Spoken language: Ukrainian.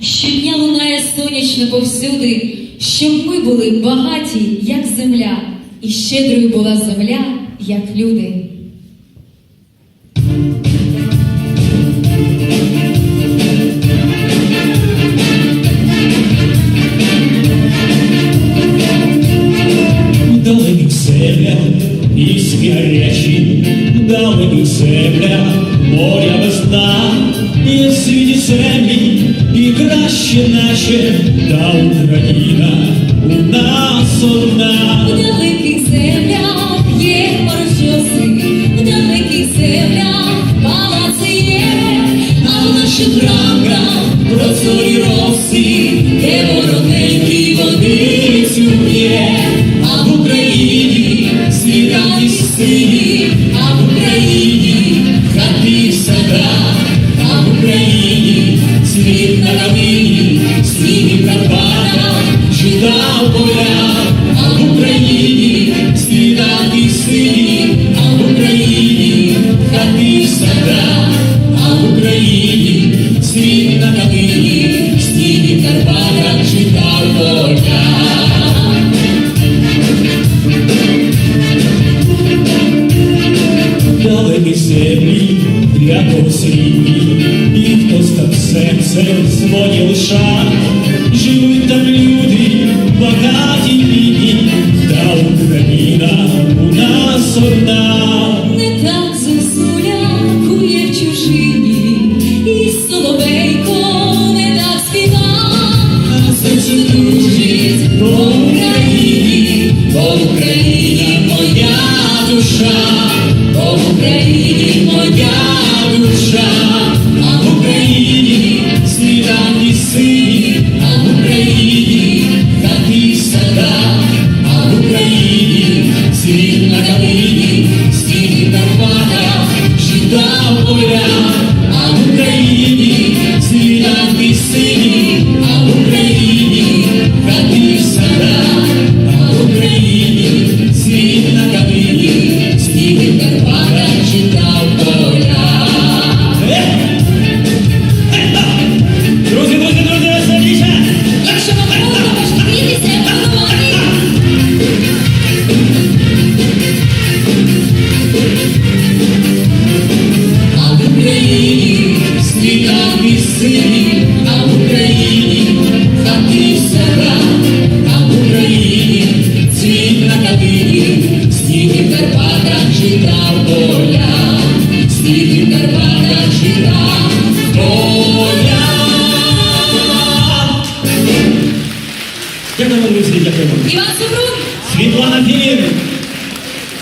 Щодня лунає сонячно повсюди, щоб ми були багаті, як земля, і щедрою була земля, як люди. Вдалині земля, пісні гарячі, вдалині земля, моря без дна, і світі землі, і краще наче та Україна у нас для когось рідні, і хтось там серце своє лиша. Живуть там одна. Не так зусуля кує в чужині, і соловейко не так співа. Дружить по Україні, по Україні моя душа, сині, а в Україні хати в селах, а в Україні цвіт на калині, сніги в Карпатах жита полях, сніги в Карпатах жита в полях. Дякуємо, друзі, дякуємо. Іван Супрун! Світлана Філін,